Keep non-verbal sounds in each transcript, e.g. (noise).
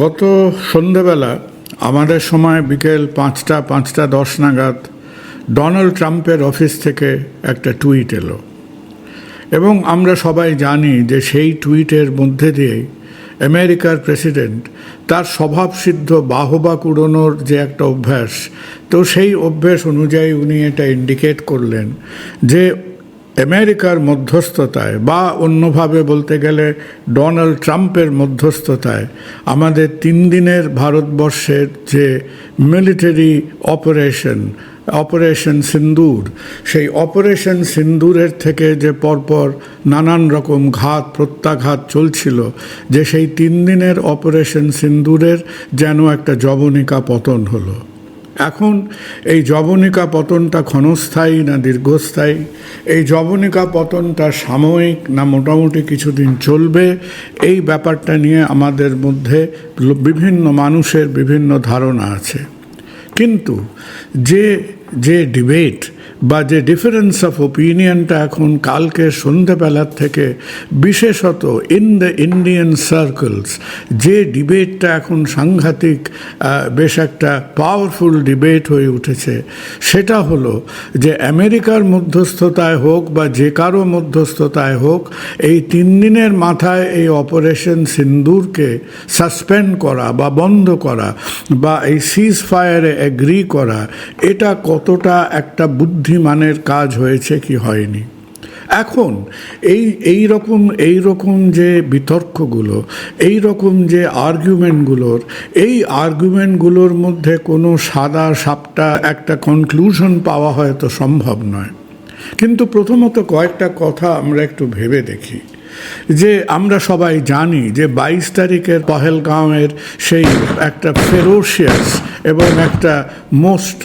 গত সন্ধেবেলা, আমাদের সময় বিকেল পাঁচটা পাঁচটা দশ নাগাদ, ডোনাল্ড ট্রাম্পের অফিস থেকে একটা টুইট এলো। এবং আমরা সবাই জানি যে সেই টুইটের মধ্যে দিয়েই আমেরিকার প্রেসিডেন্ট তার স্বভাবসিদ্ধ বাহবা কুড়োনোর যে একটা অভ্যাস, তো সেই অভ্যাস অনুযায়ী উনি এটা ইন্ডিকেট করলেন যে আমেরিকার মধ্যস্থতায় বা অন্যভাবে বলতে গেলে ডোনাল্ড ট্রাম্পের মধ্যস্থতায় আমাদের তিন দিনের ভারতবর্ষের যে মিলিটারি অপারেশন অপারেশন সিন্দুর, সেই অপারেশন সিন্দুরের থেকে যে পরপর নানান রকম ঘাত, প্রত্যাঘাত চলছিল, যে সেই তিন দিনের অপারেশন সিন্দুরের যেন একটা জবনিকা পতন হলো। এখন এই যবনিকা পতনটা ক্ষণস্থায়ী না দীর্ঘস্থায়ী? এই যবনিকা পতনটা সাময়িক না মোটামুটি কিছুদিন চলবে? এই ব্যাপারটা নিয়ে আমাদের মধ্যে বিভিন্ন মানুষের বিভিন্ন ধারণা আছে। কিন্তু যে যে ডিবেট বা যে ডিফারেন্স অফ ওপিনিয়নটা এখন কালকে সন্ধেবেলার থেকে, বিশেষত ইন দ্য ইন্ডিয়ান সার্কেলস যে ডিবেটটা এখন সাংঘাতিক বেশ একটা পাওয়ারফুল ডিবেট হয়ে উঠেছে, সেটা হলো যে আমেরিকার মধ্যস্থতায় হোক বা যে কারও মধ্যস্থতায় হোক, এই তিন দিনের মাথায় এই অপারেশন সিন্দুরকে সাসপেন্ড করা বা বন্ধ করা বা এই সিজ ফায়ারে এগ্রি করা, এটা কতটা একটা বুদ্ধিমানের কাজ হয়েছে কি হয়নি? এখন এই এই রকম এই রকম যে বিতর্কগুলো, এই রকম যে আর্গুমেন্টগুলোর এই আর্গুমেন্টগুলোর মধ্যে কোনো সাদা সাপটা একটা কনক্লুশন পাওয়া হয়তো সম্ভব নয়। কিন্তু প্রথমত কয়েকটা কথা আমরা একটু ভেবে দেখি। যে আমরা সবাই জানি যে বাইশ তারিখের পহেলগাঁওয়ের সেই একটা ফেরোশিয়াস এবং একটা মোস্ট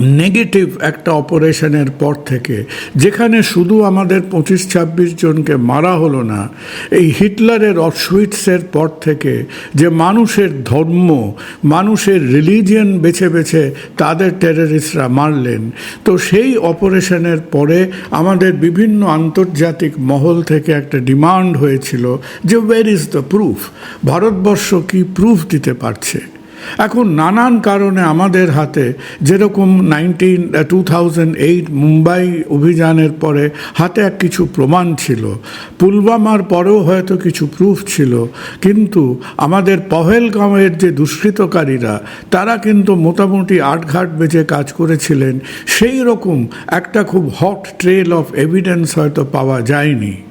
নেগেটিভ একটা অপারেশনের পর থেকে, যেখানে শুধু আমাদের পঁচিশ ছাব্বিশ জনকে মারা হলো না, এই হিটলারের অসুইটসের পর থেকে যে মানুষের ধর্ম, মানুষের রিলিজিয়ান বেছে বেছে তাদের টেররিস্টরা মারলেন, তো সেই অপারেশনের পরে আমাদের বিভিন্ন আন্তর্জাতিক মহল থেকে একটা ডিমান্ড হয়েছিল যে where is the proof Bharatvarsha কি প্রুফ দিতে পারছে? এখন নানান কারণে আমাদের হাতে যেরকম nineteen two thousand eight Mumbai অভিযানের পরে হাতে এক কিছু প্রমাণ ছিল। পুলওয়ামার পরেও হয়তো কিছু প্রুফ ছিল। কিন্তু আমাদের পহেলগাঁওয়ের যে দুষ্কৃতকারীরা, তারা কিন্তু মোটামুটি আটঘাট বেঁচে কাজ করেছিলেন। সেই রকম একটা খুব হট ট্রেল অফ এভিডেন্স হয়তো পাওয়া যায়নি।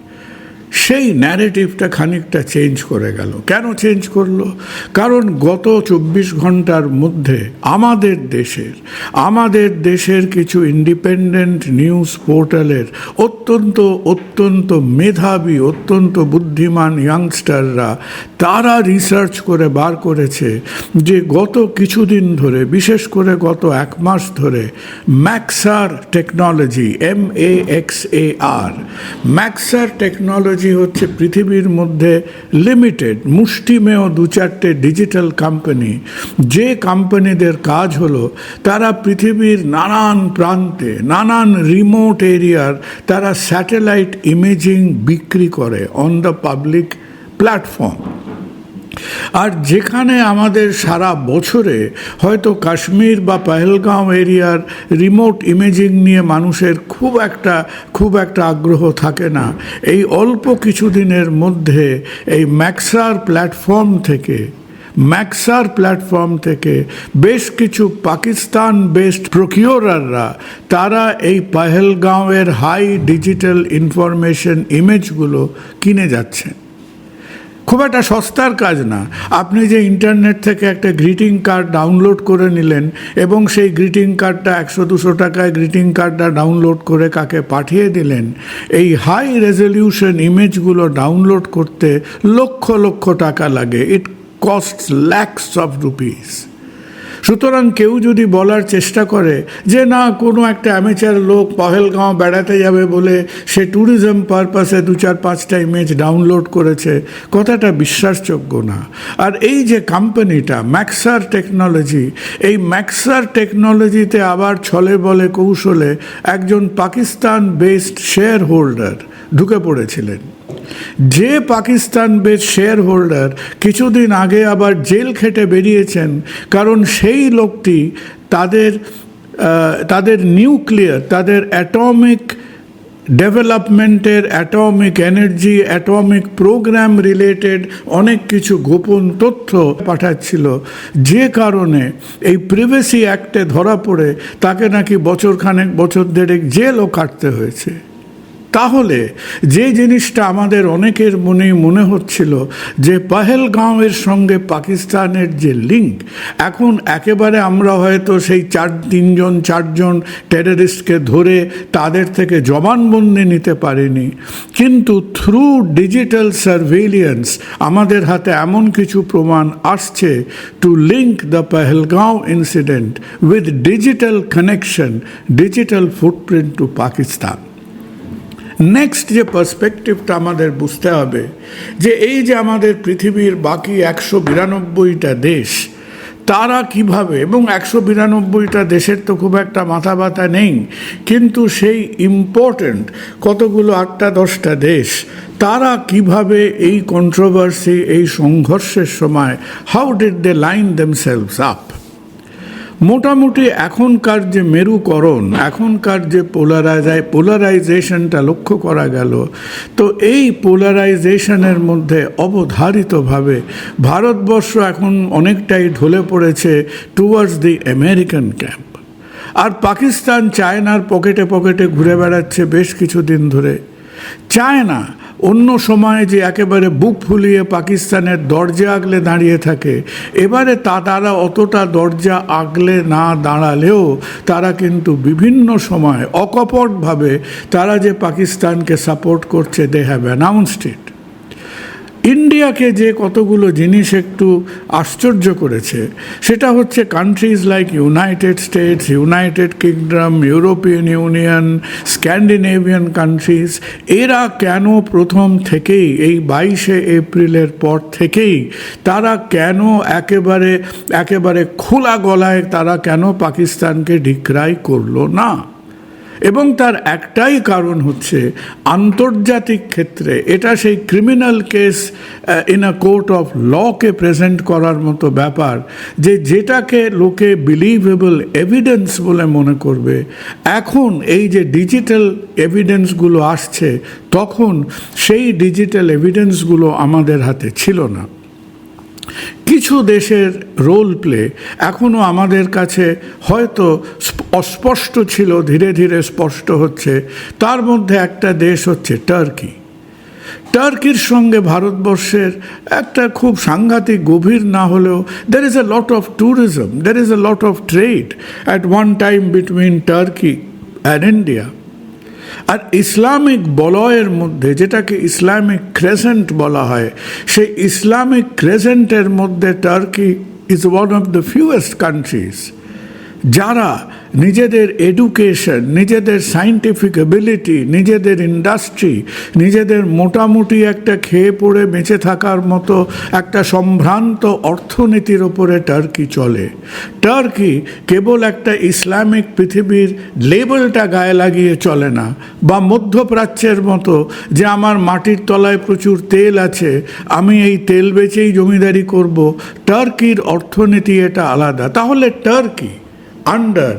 সেই ন্যারেটিভটা খানিকটা চেঞ্জ করে গেল। কেন চেঞ্জ করল? কারণ গত চব্বিশ ঘণ্টার মধ্যে আমাদের দেশের আমাদের দেশের কিছু ইন্ডিপেন্ডেন্ট নিউজ পোর্টালের অত্যন্ত অত্যন্ত মেধাবী, অত্যন্ত বুদ্ধিমান ইয়াংস্টাররা তারা রিসার্চ করে বার করেছে যে গত কিছুদিন ধরে, বিশেষ করে গত এক মাস ধরে Maxar technology M A X A R Maxar technology হচ্ছে পৃথিবীর মধ্যে লিমিটেড মুষ্টিমেয় দু চারটে ডিজিটাল কোম্পানি যে কোম্পানিদের কাজ হলো, তারা পৃথিবীর নানান প্রান্তে, নানান রিমোট এরিয়ার তারা স্যাটেলাইট ইমেজিং বিক্রি করে অন দ্য পাবলিক প্ল্যাটফর্ম আর যেখানে আমাদের সারা বছরে হয়তো কাশ্মীর বা পহেলগাঁও এরিয়ার রিমোট ইমেজিং নিয়ে মানুষের খুব একটা খুব একটা আগ্রহ থাকে না। এই অল্প কিছুদিনের মধ্যে এই ম্যাক্সার প্ল্যাটফর্ম থেকে, ম্যাক্সার প্ল্যাটফর্ম থেকে বেশ কিছু পাকিস্তান বেসড প্রকিওরাররা তারা এই পহেলগাঁওয়ের হাই ডিজিটাল ইনফরমেশন ইমেজগুলো কিনে যাচ্ছেন খুব একটা সস্তার কাজ না। আপনি যে ইন্টারনেট থেকে একটা গ্রিটিং কার্ড ডাউনলোড করে নিলেন এবং সেই গ্রিটিং কার্ডটা একশো দুশো টাকায় গ্রিটিং কার্ডটা ডাউনলোড করে কাকে পাঠিয়ে দিলেন, এই হাই রেজলিউশন ইমেজগুলো ডাউনলোড করতে লক্ষ লক্ষ টাকা লাগে। It cost lakhs of rupees সুতরাং কেউ যদি বলার চেষ্টা করে যে না, কোনো একটা অ্যামেচার লোক পহেলগাঁও বেড়াতে যাবে বলে সে ট্যুরিজম পারপাসে দু চার পাঁচটা ইমেজ ডাউনলোড করেছে, কথাটা বিশ্বাসযোগ্য না। আর এই যে কোম্পানিটা ম্যাক্সার টেকনোলজি এই ম্যাক্সার টেকনোলজিতে আবার ছলে বলে কৌশলে একজন পাকিস্তান বেসড শেয়ার হোল্ডার ঢুকে পড়েছিলেন। যে পাকিস্তান বেশ শেয়ার হোল্ডার কিছুদিন আগে আবার জেল খেটে বেরিয়েছেন, কারণ সেই লোকটি তাদের তাদের নিউক্লিয়ার তাদের অ্যাটমিক ডেভেলপমেন্টের atomic energy atomic program related অনেক কিছু গোপন তথ্য পাঠাচ্ছিল। যে কারণে এই প্রিভেসি অ্যাক্টে ধরা পড়ে তাকে নাকি বছরখানেক, বছর দেড়েক জেলও কাটতে হয়েছে। তাহলে যে জিনিসটা আমাদের অনেকের মনেই মনে হচ্ছিল যে পাহেলগাঁওয়ের সঙ্গে পাকিস্তানের যে লিঙ্ক, এখন একেবারে আমরা হয়তো সেই চার, তিনজন, চারজন টেররিস্টকে ধরে তাদের থেকে জবানবন্দি নিতে পারিনি। কিন্তু থ্রু ডিজিটাল সার্ভেলিয়েন্স আমাদের হাতে এমন কিছু প্রমাণ আসছে to link the Pahalgam incident with digital connection digital footprint to Pakistan next যে পার্সপেক্টিভটা আমাদের বুঝতে হবে, যে এই যে আমাদের পৃথিবীর বাকি একশো বিরানব্বইটা দেশ, তারা কীভাবে, এবং একশো বিরানব্বইটা দেশের তো খুব একটা মাথা ব্যথা নেই, কিন্তু সেই ইম্পর্ট্যান্ট কতগুলো আটটা দশটা দেশ, তারা কীভাবে এই কন্ট্রোভার্সি এই সংঘর্ষের সময় how did they line themselves up মোটামুটি এখনকার যে মেরুকরণ, এখনকার যে পোলারাইজাই পোলারাইজেশনটা লক্ষ্য করা গেল, তো এই পোলারাইজেশনের মধ্যে অবধারিতভাবে ভারতবর্ষ এখন অনেকটাই ঢলে পড়েছে টুয়ার্ডস দি আমেরিকান ক্যাম্প আর পাকিস্তান চায়নার পকেটে পকেটে ঘুরে বেড়াচ্ছে বেশ কিছুদিন ধরে। চায় না অন্য সময়ে যে একেবারে বুক ফুলিয়ে পাকিস্তানের দরজা আগলে দাঁড়িয়ে থাকে, এবারে তা তারা অতটা দরজা আগলে না দাঁড়ালেও তারা কিন্তু বিভিন্ন সময় অকপটভাবে তারা যে পাকিস্তানকে সাপোর্ট করছে দে হ্যাভ অ্যানাউন্সড ইট ইন্ডিয়াকে যে কতগুলো জিনিস একটু আশ্চর্য করেছে, সেটা হচ্ছে countries like United States United Kingdom European Union Scandinavian countries এরা কেন প্রথম থেকেই এই বাইশে এপ্রিলের পর থেকেই তারা কেন একেবারে একেবারে খোলা গলায় তারা কেন পাকিস্তানকে ডিক্রাই করল না? এবং তার একটাই কারণ হচ্ছে আন্তর্জাতিক ক্ষেত্রে এটা সেই criminal case in a court of লকে প্রেজেন্ট করার মতো ব্যাপার যে যেটাকে লোকে বিলিভেবল এভিডেন্স বলে মনে করবে। এখন এই যে ডিজিটাল এভিডেন্সগুলো আসছে, তখন সেই ডিজিটাল এভিডেন্সগুলো আমাদের হাতে ছিল না। কিছু দেশের রোল প্লে এখনও আমাদের কাছে হয়তো অস্পষ্ট ছিল, ধীরে ধীরে স্পষ্ট হচ্ছে। তার মধ্যে একটা দেশ হচ্ছে টার্কি টার্কির সঙ্গে ভারতবর্ষের একটা খুব সাংঘাতিক, গভীর না হলেও there is a lot of tourism there is a lot of trade at one time between Turkey and India R Islamic বলয়ের মধ্যে যেটাকে ইসলামিক ক্রেসেন্ট বলা হয়, সেই ইসলামিক ক্রেসেন্টের মধ্যে Turkey is one of the fewest countries যারা নিজেদের এডুকেশন নিজেদের সাইন্টিফিক এবিলিটি নিজেদের ইন্ডাস্ট্রি নিজেদের মোটামুটি একটা খেয়ে পড়ে বেঁচে থাকার মতো একটা সম্ভ্রান্ত অর্থনীতির ওপরে টার্কি চলে। টার্কি কেবল একটা ইসলামিক পৃথিবীর লেবেলটা গায়ে লাগিয়ে চলে না, বা মধ্যপ্রাচ্যের মতো যে আমার মাটির তলায় প্রচুর তেল আছে, আমি এই তেল বেচেই জমিদারি করব। টার্কির অর্থনীতি এটা আলাদা। তাহলে টার্কি আন্ডার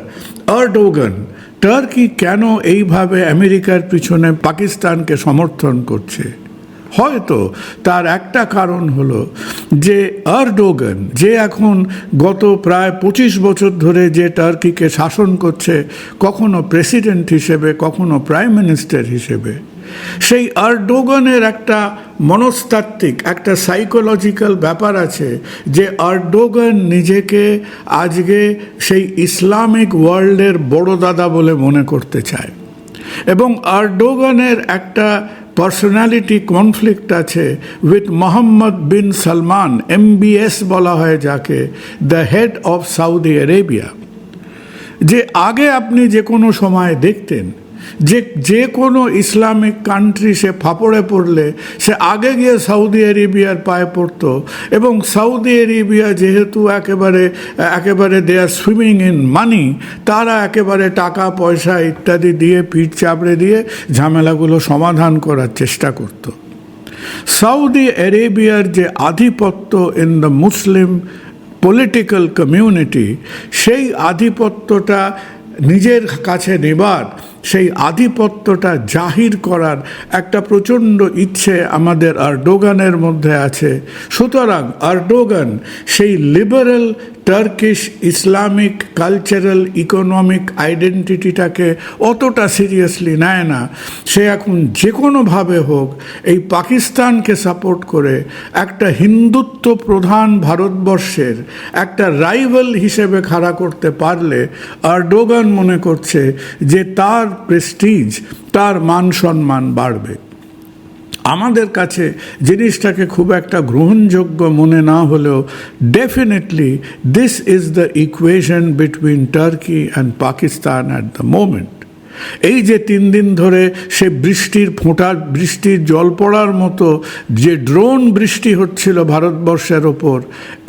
আর্ডোগান টার্কি কেন এইভাবে আমেরিকার পিছনে পাকিস্তানকে সমর্থন করছে? হয়তো তার একটা কারণ হলো যে আর্ডোগান যে এখন গত প্রায় পঁচিশ বছর ধরে যে টার্কিকে শাসন করছে, কখনো প্রেসিডেন্ট হিসেবে, কখনো প্রাইম মিনিস্টার হিসেবে। সেই আর্ডোগানের একটা মনস্তাত্ত্বিক, একটা সাইকোলজিক্যাল ব্যাপার আছে যে আর্ডোগান নিজেকে আজকে সেই ইসলামিক ওয়ার্ল্ডের বড় দাদা বলে মনে করতে চায়। এবং আর্ডোগানের একটা পার্সোনালিটি কনফ্লিক্ট আছে with Mohammed bin Salman, MBS বলা হয় যাকে, the head of Saudi Arabia. যে আগে আপনি যে কোনো সময় দেখতেন যে যে কোনো ইসলামিক কান্ট্রি সে ফাপড়ে পড়লে, সে আগে গিয়ে সৌদি আরেবিয়ার পায়ে পড়তো। এবং সৌদি আরেবিয়া যেহেতু একেবারে একেবারে দে আর সুইমিং ইন মানি তারা একেবারে টাকা, পয়সা ইত্যাদি দিয়ে পিঠ চাপড়ে দিয়ে ঝামেলাগুলো সমাধান করার চেষ্টা করতো। সৌদি আরেবিয়ার যে আধিপত্য in the Muslim political community সেই আধিপত্যটা নিজের কাছে নেবার সেই আধিপত্যটা জাহির করার একটা প্রচণ্ড ইচ্ছে আমাদের আর্ডোগানের মধ্যে আছে। সুতরাং আর্ডোগান সেই liberal Turkish Islamic cultural economic আইডেন্টিটিটাকে অতটা সিরিয়াসলি নেয় না। সে এখন যে কোনোভাবে হোক, এই পাকিস্তানকে সাপোর্ট করে একটা হিন্দুত্ব প্রধান ভারতবর্ষের একটা রাইভাল হিসেবে খাড়া করতে পারলে আর্ডোগান মনে করছে যে তার প্রেস্টিজ তার মান সম্মান বাড়বে। আমাদের কাছে জিনিসটাকে খুব একটা গ্রহণযোগ্য মনে না হলেও definitely this is the equation between Turkey and Pakistan at the moment এই যে তিন দিন ধরে সে বৃষ্টির ফোঁটা, বৃষ্টির জল পড়ার মতো যে ড্রোন বৃষ্টি হচ্ছিল ভারতবর্ষের ওপর,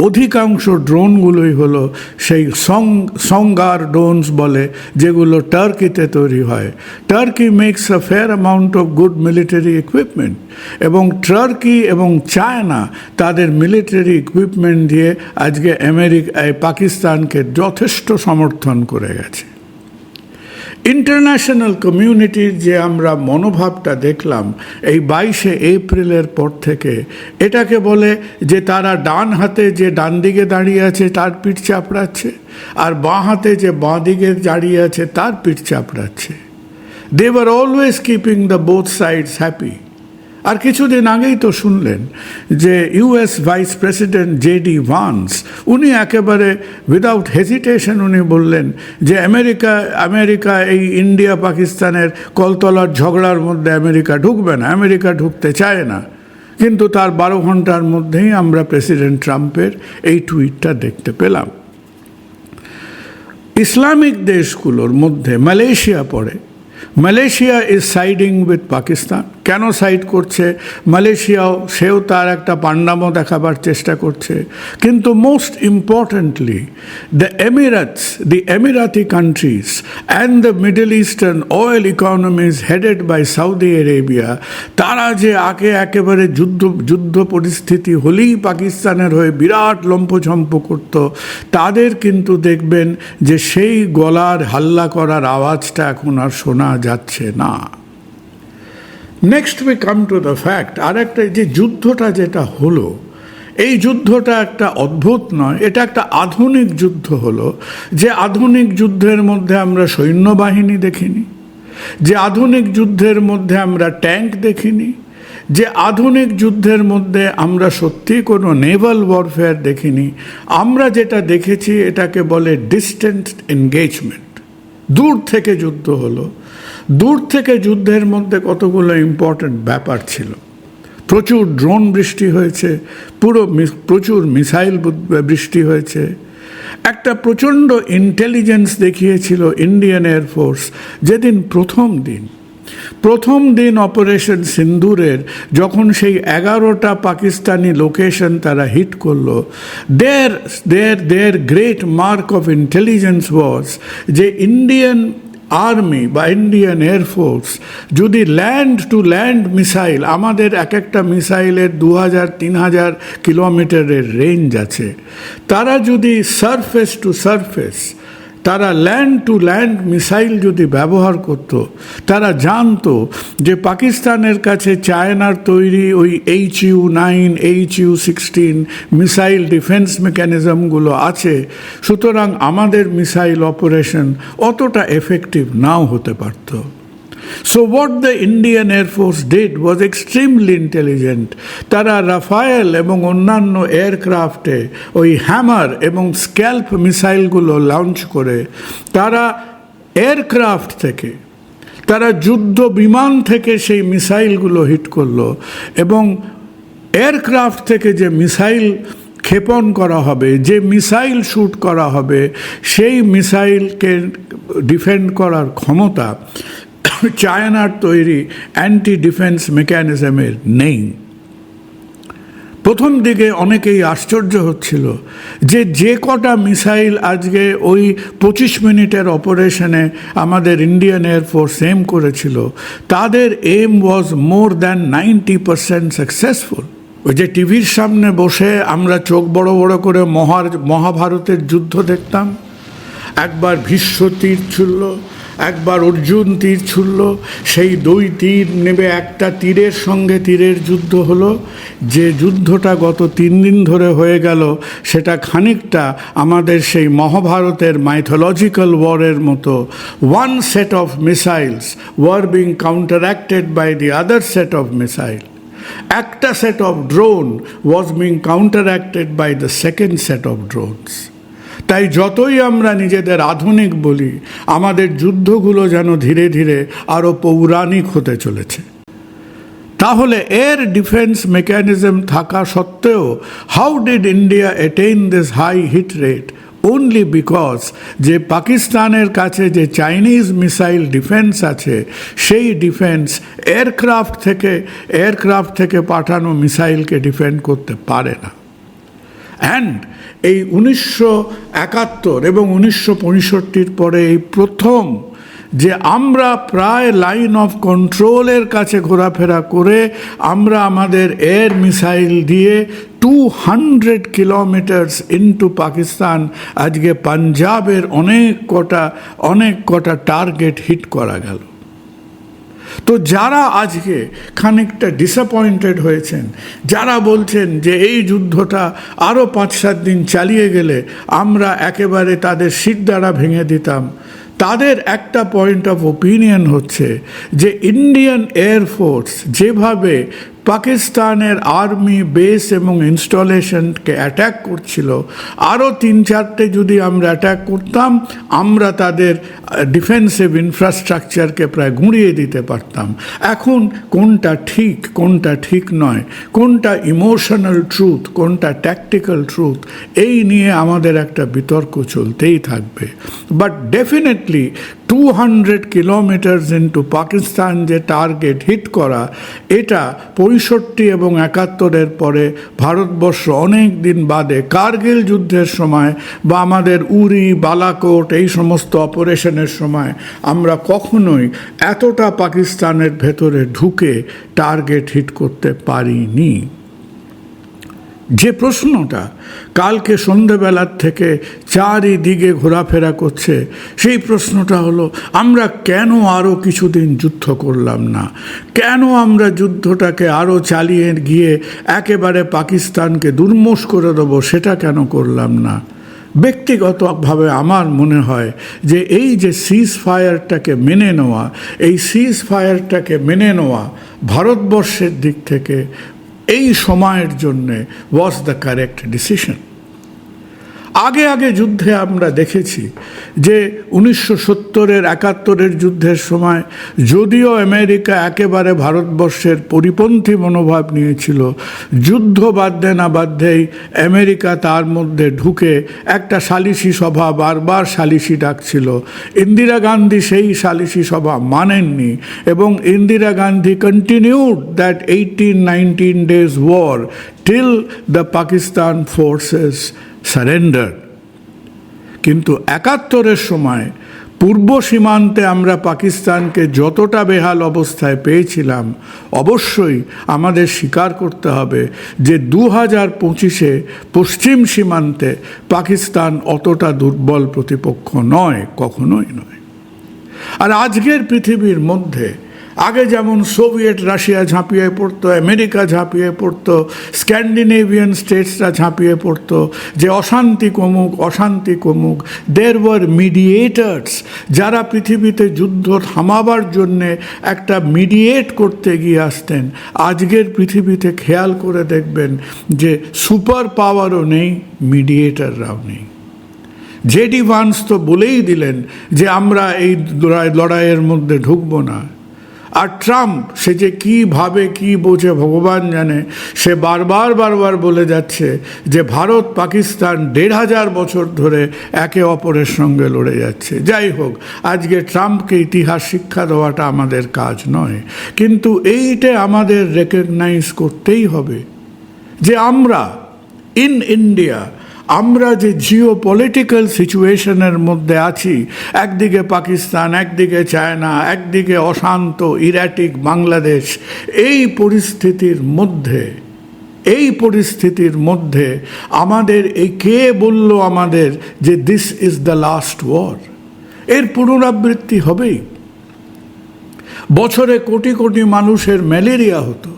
অধিকাংশ ড্রোনগুলোই হলো সেই সং সংগার ড্রোনস বলে, যেগুলো টার্কিতে তৈরি হয়। Turkey makes a fair amount of good military equipment এবং টার্কি এবং চায়না তাদের মিলিটারি ইকুইপমেন্ট দিয়ে আজকে আমেরিকা পাকিস্তানকে যথেষ্ট সমর্থন করে গেছে। ইন্টারন্যাশনাল কমিউনিটির যে আমরা মনোভাবটা দেখলাম এই বাইশে এপ্রিলের পর থেকে, এটাকে বলে যে তারা ডান হাতে যে ডান দিকে দাঁড়িয়ে আছে তার পিঠ চাপড়াচ্ছে, আর বাঁ হাতে যে বাঁ দিকে দাঁড়িয়ে আছে তার পিঠ চাপড়াচ্ছে। They are always keeping the both sides happy আর কিছুদিন আগেই তো শুনলেন যে US vice president J D Vance উনি একেবারে উইদাউট হেজিটেশন উনি বললেন যে আমেরিকা আমেরিকা এই ইন্ডিয়া, পাকিস্তানের কলতলার ঝগড়ার মধ্যে আমেরিকা ঢুকবে না, আমেরিকা ঢুকতে চায় না। কিন্তু তার বারো ঘণ্টার মধ্যেই আমরা প্রেসিডেন্ট ট্রাম্পের এই টুইটটা দেখতে পেলাম। ইসলামিক দেশগুলোর মধ্যে মালয়েশিয়া পড়ে। Malaysia is siding with Pakistan কেন সাইড করছে? মালয়েশিয়াও সেও তার একটা পান্ডামো দেখাবার চেষ্টা করছে। কিন্তু most importantly the Emirates the Emirati countries and the Middle Eastern oil economies headed by Saudi Arabia তারা যে আগে একেবারে যুদ্ধ যুদ্ধ পরিস্থিতি হলেই পাকিস্তানের হয়ে বিরাট লম্পঝম্প করত, তাদের কিন্তু দেখবেন যে সেই গলার হাল্লা করার আওয়াজটা এখন আর শোনা যাচ্ছে না। Next we come to the fact আর একটা যে যুদ্ধটা যেটা হলো, এই যুদ্ধটা একটা অদ্ভুত নয়, এটা একটা আধুনিক যুদ্ধ হলো, যে আধুনিক যুদ্ধের মধ্যে আমরা সৈন্যবাহিনী দেখিনি, যে আধুনিক যুদ্ধের মধ্যে আমরা ট্যাঙ্ক দেখিনি, যে আধুনিক যুদ্ধের মধ্যে আমরা সত্যি কোনো নেভাল ওয়ারফেয়ার দেখিনি, আমরা যেটা দেখেছি এটাকে বলে ডিস্টেন্ট এনগেজমেন্ট দূর থেকে যুদ্ধ হলো। দূর থেকে যুদ্ধের মধ্যে কতগুলো ইম্পর্ট্যান্ট ব্যাপার ছিল। প্রচুর ড্রোন বৃষ্টি হয়েছে, পুরো প্রচুর মিসাইল বৃষ্টি হয়েছে। একটা প্রচণ্ড ইন্টেলিজেন্স দেখিয়েছিল ইন্ডিয়ান এয়ারফোর্স যেদিন প্রথম দিন। প্রথম দিন অপারেশন সিন্দুরের যখন সেই এগারোটা পাকিস্তানি লোকেশন তারা হিট করল there there there great mark of intelligence was যে ইন্ডিয়ান আর্মি বা ইন্ডিয়ান এয়ারফোর্স যদি ল্যান্ড টু ল্যান্ড মিসাইল, আমাদের এক একটা মিসাইলের দু হাজার তিন হাজার কিলোমিটারের রেঞ্জ আছে, তারা যদি সারফেস টু সারফেস তারা ল্যান্ড টু ল্যান্ড মিসাইল যদি ব্যবহার করত, তারা জানতো যে পাকিস্তানের কাছে চায়নার তৈরি ওই H U nine H U sixteen missile defence মেকানিজমগুলো আছে, সুতরাং আমাদের মিসাইল অপারেশন অতটা এফেক্টিভ নাও হতে পারতো। So, what the Indian Air Force did was extremely intelligent. তারা রাফায়েল এবং অন্যান্য এয়ারক্রাফটে ওই হ্যামার এবং স্ক্যাল্প মিসাইলগুলো লঞ্চ করে তারা এয়ারক্রাফট থেকে তারা যুদ্ধ বিমান থেকে সেই মিসাইলগুলো হিট করল এবং এয়ারক্রাফট থেকে যে মিসাইল ক্ষেপণ করা হবে যে মিসাইল শ্যুট করা হবে সেই মিসাইলকে ডিফেন্ড করার ক্ষমতা (coughs) চায়নার তৈরি অ্যান্টি ডিফেন্স মেকানিজমের নেই। প্রথম দিকে অনেকেই আশ্চর্য হচ্ছিল যে যে কটা মিসাইল আজকে ওই পঁচিশ মিনিটের অপারেশনে আমাদের ইন্ডিয়ান এয়ারফোর্স এম করেছিল, তাদের aim was more than ninety percent successful ওই যে টিভির সামনে বসে আমরা চোখ বড় বড় করে মহার, মহাভারতের যুদ্ধ দেখতাম, একবার ভীষ্ম তীর ছুড়ল একবার অর্জুন তীর ছুড়ল, সেই দুই তীর নেবে একটা তীরের সঙ্গে, তীরের যুদ্ধ হলো। যে যুদ্ধটা গত তিন দিন ধরে হয়ে গেল, সেটা খানিকটা আমাদের সেই মহাভারতের মাইথোলজিক্যাল ওয়ারের মতো। One set of missiles were being counteracted by the other set of missile একটা set of drone was being counteracted by the second set of drones তাই যতই আমরা নিজেদের আধুনিক বলি, আমাদের যুদ্ধগুলো যেন ধীরে ধীরে আরও পৌরাণিক হতে চলেছে। তাহলে এর ডিফেন্স মেকানিজম থাকা সত্ত্বেও how did India attain this high hit rate only because যে পাকিস্তানের কাছে যে চাইনিজ মিসাইল ডিফেন্স আছে, সেই ডিফেন্স এয়ারক্রাফট থেকে এয়ারক্রাফট থেকে পাঠানো মিসাইলকে ডিফেন্ড করতে পারে না। অ্যান্ড এই উনিশশো একাত্তর এবং উনিশশো পঁয়ষট্টির পরে এই প্রথম যে আমরা প্রায় লাইন অফ কন্ট্রোলের কাছে ঘোরাফেরা করে আমরা আমাদের এয়ার মিসাইল দিয়ে two hundred kilometres into Pakistan আজকে পাঞ্জাবের অনেক কটা অনেক কটা টার্গেট হিট করা গেল। তো যারা আজকে খানিকটা ডিসঅ্যাপয়েন্টেড হয়েছেন, যারা বলছেন যে এই যুদ্ধটা আরও পাঁচ সাত দিন চালিয়ে গেলে আমরা একেবারে তাদের দ্বারা ভেঙে দিতাম, তাদের একটা পয়েন্ট অফ ওপিনিয়ন হচ্ছে যে ইন্ডিয়ান এয়ারফোর্স যেভাবে পাকিস্তানের আর্মি বেস এবং ইনস্টলেশনকে অ্যাট্যাক করছিল। আরও তিন চারটে যদি আমরা অ্যাট্যাক করতাম, আমরা তাদের ডিফেন্সিভ ইনফ্রাস্ট্রাকচারকে প্রায় গুঁড়িয়ে দিতে পারতাম। এখন কোনটা ঠিক কোনটা ঠিক নয়, কোনটা ইমোশনাল ট্রুথ কোনটা ট্যাকটিক্যাল ট্রুথ এই নিয়ে আমাদের একটা বিতর্ক চলতেই থাকবে। But definitely two hundred kilometres into Pakistan যে টার্গেট হিট করা, এটা পঁয়ষট্টি এবং একাত্তরের পরে ভারতবর্ষ অনেক দিন বাদে কার্গিল যুদ্ধের সময় বা আমাদের উরি, বালাকোট এই সমস্ত অপারেশনের সময় আমরা কখনোই এতটা পাকিস্তানের ভেতরে ঢুকে টার্গেট হিট করতে পারিনি। যে প্রশ্নটা কালকে সন্ধেবেলার থেকে চারিদিকে ঘোরাফেরা করছে, সেই প্রশ্নটা হলো, আমরা কেন আরও কিছুদিন যুদ্ধ করলাম না? কেন আমরা যুদ্ধটাকে আরও চালিয়ে গিয়ে একেবারে পাকিস্তানকে দুর্মোষ করে দেবো, সেটা কেন করলাম না? ব্যক্তিগতভাবে আমার মনে হয় যে এই যে সিজ ফায়ারটাকে মেনে নেওয়া, এই সিজ ফায়ারটাকে মেনে নেওয়া ভারতবর্ষের দিক থেকে এই সময়ের জন্যে ওয়াজ দ্য কারেক্ট ডিসিশন আগে আগে যুদ্ধে আমরা দেখেছি যে উনিশশো সত্তরের একাত্তরের যুদ্ধের সময় যদিও আমেরিকা একেবারে ভারতবর্ষের পরিপন্থী মনোভাব নিয়েছিল, যুদ্ধ বাধ্যে না বাধ্যেই আমেরিকা তার মধ্যে ঢুকে একটা সালিশি সভা বারবার সালিশি ডাকছিল। ইন্দিরা গান্ধী সেই সালিশি সভা মানেননি এবং Indira Gandhi continued that eighteen nineteen days war till the Pakistan forces surrender কিন্তু একাত্তরের সময় পূর্ব সীমান্তে আমরা পাকিস্তানকে যতটা বেহাল অবস্থায় পেয়েছিলাম, অবশ্যই আমাদের স্বীকার করতে হবে যে দু হাজার পঁচিশে পশ্চিম সীমান্তে পাকিস্তান অতটা দুর্বল প্রতিপক্ষ নয়, কখনোই নয়। আর আজকের পৃথিবীর মধ্যে আগে যেমন সোভিয়েট রাশিয়া ঝাঁপিয়ে পড়তো, আমেরিকা ঝাঁপিয়ে পড়তো, স্ক্যান্ডিনেভিয়ান স্টেটসরা ঝাঁপিয়ে পড়তো, যে অশান্তি কমুক অশান্তি কমুক দের ওয়ার মিডিয়েটার্স যারা পৃথিবীতে যুদ্ধ থামাবার জন্যে একটা মিডিয়েট করতে গিয়ে আসতেন। আজকের পৃথিবীতে খেয়াল করে দেখবেন যে সুপার পাওয়ারও নেই মিডিয়েটাররাও নেই। জেডি ভান্স তো বলেই দিলেন যে আমরা এই লড়াইয়ের মধ্যে ঢুকবো না। আর ট্রাম্প, সে যে কী ভাবে, কী বোঝে ভগবান জানে, সে বারবার বারবার বলে যাচ্ছে যে ভারত পাকিস্তান দেড় হাজার বছর ধরে একে অপরের সঙ্গে লড়ে যাচ্ছে। যাই হোক, আজকে ট্রাম্পকে ইতিহাস শিক্ষা দেওয়াটা আমাদের কাজ নয়। কিন্তু এইটা আমাদের রেকগনাইজ করতেই হবে যে আমরা ইন ইন্ডিয়া আমরা যে জিও পলিটিক্যাল সিচুয়েশনের মধ্যে আছি, একদিকে পাকিস্তান, একদিকে চায়না, একদিকে অশান্ত ইরাটিক বাংলাদেশ, এই পরিস্থিতির মধ্যে, এই পরিস্থিতির মধ্যে আমাদের এই কে বলল আমাদের যে this is the last war এর পুনরাবৃত্তি হবেই। বছরে কোটি কোটি মানুষের ম্যালেরিয়া হতো।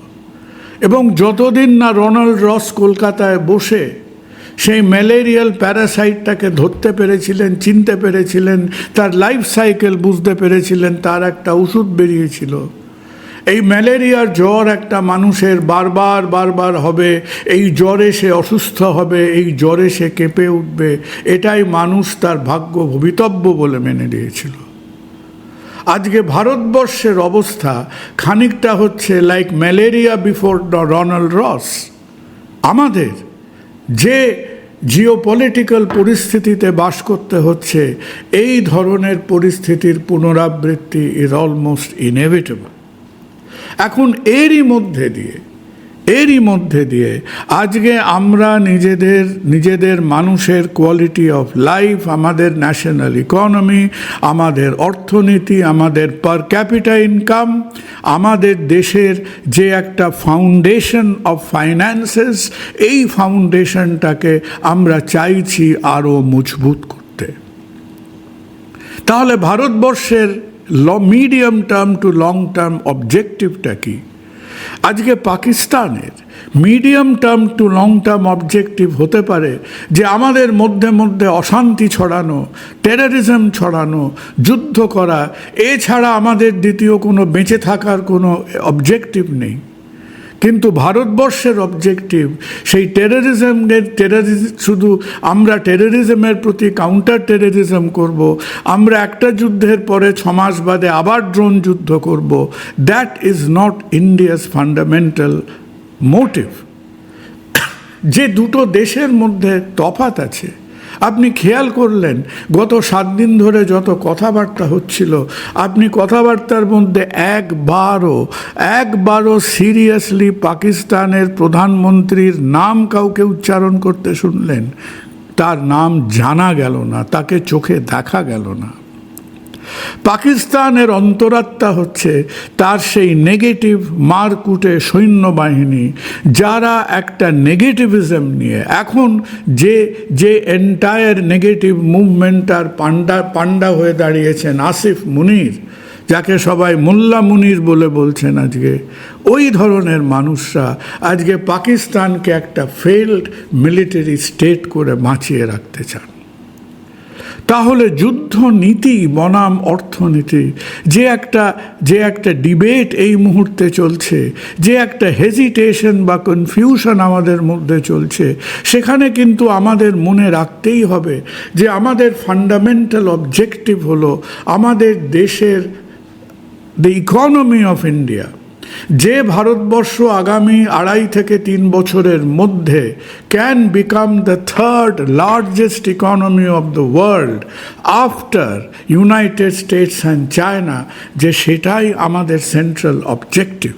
এবং যতদিন না রোনাল্ড রস কলকাতায় বসে সেই ম্যালেরিয়াল প্যারাসাইটটাকে ধরতে পেরেছিলেন, চিনতে পেরেছিলেন, তার লাইফ সাইকেল বুঝতে পেরেছিলেন, তার একটা ওষুধ বেরিয়েছিল। এই ম্যালেরিয়ার জ্বর একটা মানুষের বারবার বারবার হবে, এই জ্বরে সে অসুস্থ হবে, এই জ্বরে সে কেঁপে উঠবে, এটাই মানুষ তার ভাগ্য ভবিতব্য বলে মেনে নিয়েছিল। আজকে ভারতবর্ষের অবস্থা খানিকটা হচ্ছে লাইক ম্যালেরিয়া বিফোর রনাল্ড রস আমাদের যে জিও পলিটিক্যাল পরিস্থিতিতে বাস করতে হচ্ছে, এই ধরনের পরিস্থিতির পুনরাবৃত্তি ইজ অলমোস্ট ইনএভিটেবল এখন এরই মধ্যে দিয়ে এরই মধ্যে দিয়ে আজকে আমরা নিজেদের নিজেদের মানুষের কোয়ালিটি অফ লাইফ আমাদের ন্যাশনাল ইকোনমি আমাদের অর্থনীতি, আমাদের পার ক্যাপিটা ইনকাম আমাদের দেশের যে একটা ফাউন্ডেশন অফ ফাইন্যান্সেস এই ফাউন্ডেশনটাকে আমরা চাইছি আরও মজবুত করতে। তাহলে ভারতবর্ষের ল medium term to long term অবজেক্টিভটা কি? আজকে পাকিস্তানের medium term to long term objective হতে পারে যে আমাদের মধ্যে মধ্যে অশান্তি ছড়ানো টেরারিজম ছড়ানো, যুদ্ধ করা, এছাড়া আমাদের দ্বিতীয় কোনো বেঁচে থাকার কোনো অবজেক্টিভ নেই। কিন্তু ভারতবর্ষের অবজেক্টিভ সেই টেররিজমের টেররিজ শুধু আমরা টেররিজমের প্রতি কাউন্টার টেররিজম করব, আমরা একটা যুদ্ধের পরে ছমাস বাদে আবার ড্রোন যুদ্ধ করব that is not India's fundamental motive যে দুটো দেশের মধ্যে তফাত আছে আপনি খেয়াল করলেন, গত সাত দিন ধরে যত কথাবার্তা হচ্ছিল, আপনি কথাবার্তার মধ্যে একবারও একবারও সিরিয়াসলি পাকিস্তানের প্রধানমন্ত্রীর নাম কাউকে উচ্চারণ করতে শুনলেন। তার নাম জানা গেল না, তাকে চোখে দেখা গেল না। পাকিস্তানের অন্তরাত্মা হচ্ছে তার সেই নেগেটিভ মারকুটে সৈন্যবাহিনী, যারা একটা নেগেটিভিজম নিয়ে, এখন যে যে এন্টায়ার নেগেটিভ মুভমেন্টটার পান্ডা পান্ডা হয়ে দাঁড়িয়েছেন আসিফ মুনির, যাকে সবাই মোল্লা মুনির বলে বলছেন আজকে, ওই ধরনের মানুষরা আজকে পাকিস্তানকে একটা ফেল্ড মিলিটারি স্টেট করে বাঁচিয়ে রাখতে চান। তাহলে যুদ্ধ নীতি বনাম অর্থনীতি, যে একটা যে একটা ডিবেট এই মুহূর্তে চলছে, যে একটা হেজিটেশন বা কনফিউশন আমাদের মধ্যে চলছে, সেখানে কিন্তু আমাদের মনে রাখতেই হবে যে আমাদের ফান্ডামেন্টাল অবজেক্টিভ হলো আমাদের দেশের দ্য ইকোনমি অফ ইন্ডিয়া যে ভারতবর্ষ আগামী আড়াই থেকে তিন বছরের মধ্যে can become the third largest economy of the world after United States and China যে সেটাই আমাদের সেন্ট্রাল অবজেক্টিভ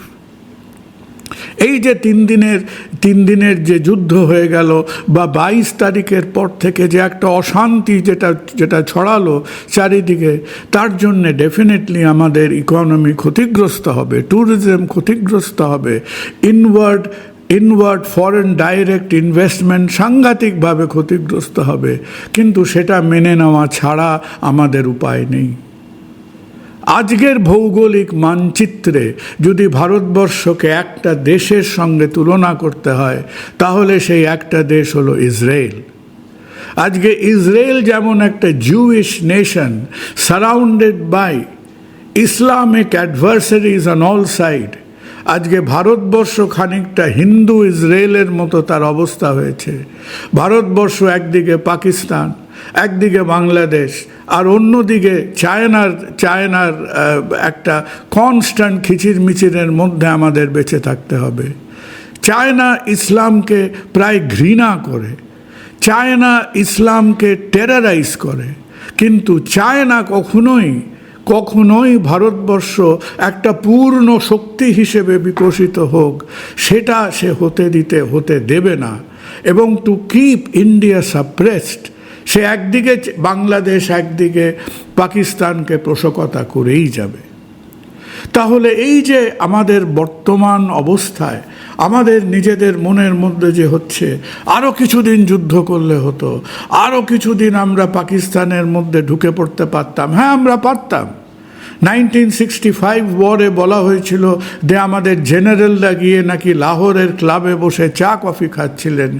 এই যে তিন দিনের তিন দিনের যে যুদ্ধ হয়ে গেল বা বাইশ তারিখের পর থেকে যে একটা অশান্তি যেটা যেটা ছড়ালো চারিদিকে, তার জন্যে ডেফিনেটলি আমাদের ইকোনমি ক্ষতিগ্রস্ত হবে ট্যুরিজম ক্ষতিগ্রস্ত হবে inward inward foreign direct investment সাংঘাতিকভাবে ক্ষতিগ্রস্ত হবে, কিন্তু সেটা মেনে নেওয়া ছাড়া আমাদের উপায় নেই। আজকের ভৌগোলিক মানচিত্রে যদি ভারতবর্ষকে একটা দেশের সঙ্গে তুলনা করতে হয়, তাহলে সেই একটা দেশ হলো ইসরায়েল। আজকে ইসরায়েল যেমন একটা Jewish nation surrounded by Islamic adversaries on all side আজকে ভারতবর্ষ খানিকটা হিন্দু ইসরায়েলের মতো তার অবস্থা হয়েছে। ভারতবর্ষ একদিকে পাকিস্তান একদিকে বাংলাদেশ আর অন্যদিকে চায়নার চায়নার একটা কনস্ট্যান্ট খিচির মিচিরের মধ্যে আমাদের বেঁচে থাকতে হবে। চায়না ইসলামকে প্রায় ঘৃণা করে। চায়না ইসলামকে টেরারাইজ করে। কিন্তু চায়না কখনোই কখনোই ভারতবর্ষ একটা পূর্ণ শক্তি হিসেবে বিকশিত হোক, সেটা সে হতে দিতে, হতে দেবে না। এবং টু কিপ ইন্ডিয়া সাপ্রেসড সে একদিকে বাংলাদেশ একদিকে পাকিস্তানকে পোষকতা করেই যাবে। তাহলে এই যে আমাদের বর্তমান অবস্থায়, আমাদের নিজেদের মনের মধ্যে যে হচ্ছে আরও কিছুদিন যুদ্ধ করলে হতো আরও কিছুদিন আমরা পাকিস্তানের মধ্যে ঢুকে পড়তে পারতাম। হ্যাঁ আমরা পারতাম। নাইনটিন সিক্সটি ফাইভ ওয়ারে বলা হয়েছিল যে আমাদের জেনারেলরা গিয়ে নাকি লাহোরের ক্লাবে বসে চা কফি খাচ্ছিলেন।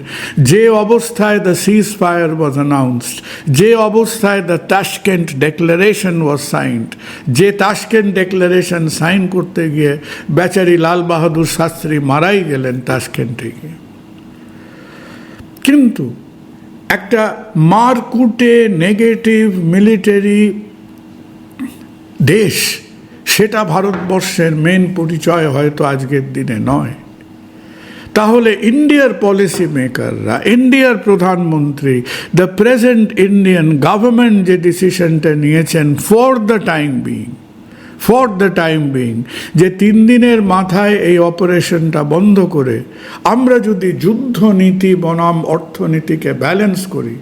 যে অবস্থায় the seize fire was announced, যে অবস্থায় the Tashkent declaration was signed, যে তাশকেন্ট ডেক্লারেশন সাইন করতে গিয়ে বেচারি লাল বাহাদুর শাস্ত্রী মারাই গেলেন তাশকেন্টে গিয়ে। কিন্তু একটা মারকুটে নেগেটিভ মিলিটারি দেশ, সেটা ভারতবর্ষের মেন পরিচয় হয়তো আজকের দিনে নয়। তাহলে ইন্ডিয়ার পলিসি মেকাররা ইন্ডিয়ার প্রধানমন্ত্রী দ্য প্রেজেন্ট ইন্ডিয়ান গভর্নমেন্ট যে ডিসিশনটা নিয়েছেন for the time being for the time being যে তিন দিনের মাথায় এই অপারেশনটা বন্ধ করে, আমরা যদি যুদ্ধ নীতি বনাম অর্থনীতিকে ব্যালেন্স করি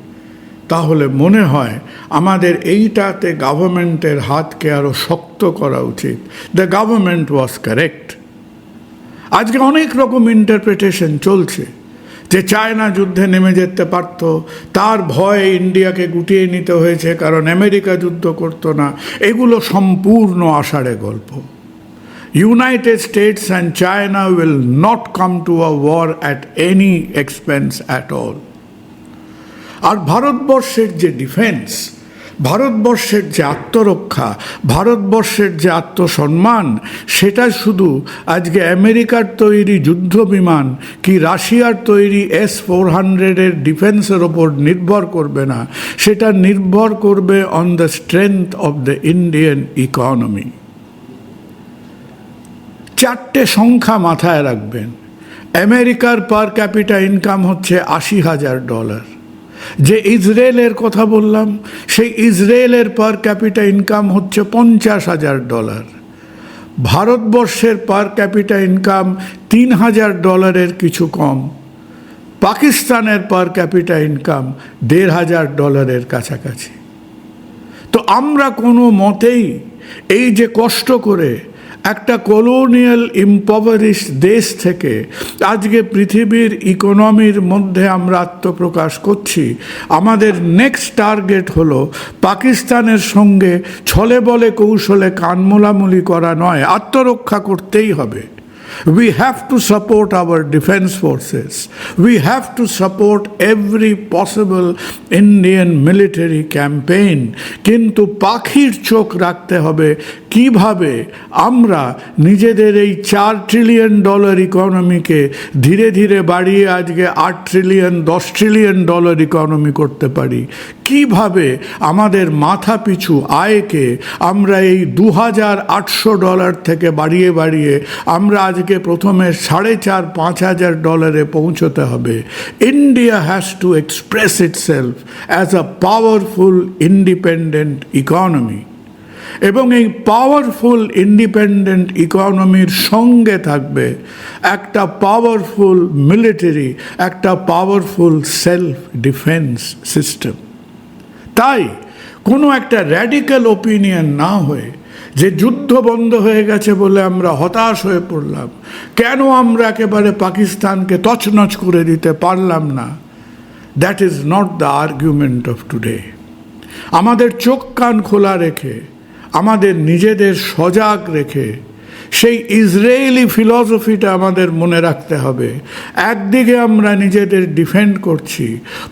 তাহলে মনে হয় আমাদের এইটাতে গভর্নমেন্টের হাতকে আরও শক্ত করা উচিত। দ্য গভর্নমেন্ট ওয়াজ কারেক্ট আজকে অনেক রকম ইন্টারপ্রিটেশন চলছে যে চায়না যুদ্ধে নেমে যেতে পারত, তার ভয়ে ইন্ডিয়াকে গুটিয়ে নিতে হয়েছে কারণ আমেরিকা যুদ্ধ করতো না। এগুলো সম্পূর্ণ আষাঢ়ে গল্প। United States and China will not come to a war at any expense at all আর ভারতবর্ষের যে ডিফেন্স ভারতবর্ষের যে আত্মরক্ষা, ভারতবর্ষের যে আত্মসম্মান সেটা শুধু আজকে আমেরিকার তৈরি যুদ্ধ বিমান কি রাশিয়ার তৈরি এস ফোর হান্ড্রেডের ডিফেন্সের ওপর নির্ভর করবে না, সেটা নির্ভর করবে on the strength of the Indian economy চারটে সংখ্যা মাথায় রাখবেন। আমেরিকার পার ক্যাপিটা ইনকাম হচ্ছে আশি হাজার ডলার যে ইসরায়েলের কথা বললাম, সেই ইসরায়েলের পার ক্যাপিটা ইনকাম হচ্ছে পঞ্চাশ হাজার ডলার। ভারতবর্ষের পার ক্যাপিটা ইনকাম তিন হাজার ডলারের কিছু কম। পাকিস্তানের পার ক্যাপিটা ইনকাম দেড় হাজার ডলারের কাছাকাছি। তো আমরা কোনো মতেই এই যে কষ্ট করে একটা কলোনিয়াল ইম্পভারিশ দেশ থেকে আজকে পৃথিবীর ইকোনমির মধ্যে আমরা আত্মপ্রকাশ করছি। আমাদের নেক্সট টার্গেট হলো পাকিস্তানের সঙ্গে ছলে বলে কৌশলে কানমোলামুলি করা নয়, আত্মরক্ষা করতেই হবে। We have to support our defense forces. We have to support every possible Indian military campaign. কিন্তু পাখির চোখ রাখতে হবে কীভাবে আমরা নিজেদের এই চার ট্রিলিয়ন ডলার ইকোনমিকে ধীরে ধীরে বাড়িয়ে আজকে আট ট্রিলিয়ন দশ ট্রিলিয়ন ডলার ইকোনমি করতে পারি কীভাবে আমাদের মাথা পিছু আয়কে আমরা এই দু হাজার আটশো ডলার থেকে বাড়িয়ে বাড়িয়ে আমরা আজকে প্রথমে সাড়ে চার, পাঁচ হাজার ডলারে পৌঁছতে হবে। India has to express itself as a powerful independent economy এবং এই পাওয়ারফুল ইন্ডিপেন্ডেন্ট ইকোনমির সঙ্গে থাকবে একটা পাওয়ারফুল মিলিটারি একটা পাওয়ারফুল সেলফ ডিফেন্স সিস্টেম তাই কোনো একটা র্যাডিক্যাল ওপিনিয়ন না হয়ে যে যুদ্ধ বন্ধ হয়ে গেছে বলে আমরা হতাশ হয়ে পড়লাম। কেন আমরা একেবারে পাকিস্তানকে তছনছ করে দিতে পারলাম না? That is not the argument of today আমাদের চোখ কান খোলা রেখে, আমাদের নিজেদের সজাগ রেখে সেই ইসরায়েলি ফিলসফিটা আমাদের মনে রাখতে হবে। একদিকে আমরা নিজেদের ডিফেন্ড করছি,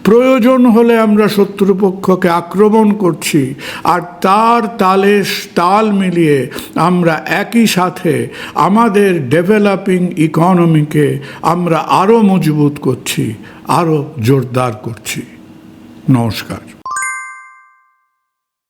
প্রয়োজন হলে আমরা শত্রুপক্ষকে আক্রমণ করছি, আর তার তালে তাল মিলিয়ে আমরা একই সাথে আমাদের ডেভেলপিং ইকোনমিকে আমরা আরও মজবুত করছি আরও জোরদার করছি। নমস্কার।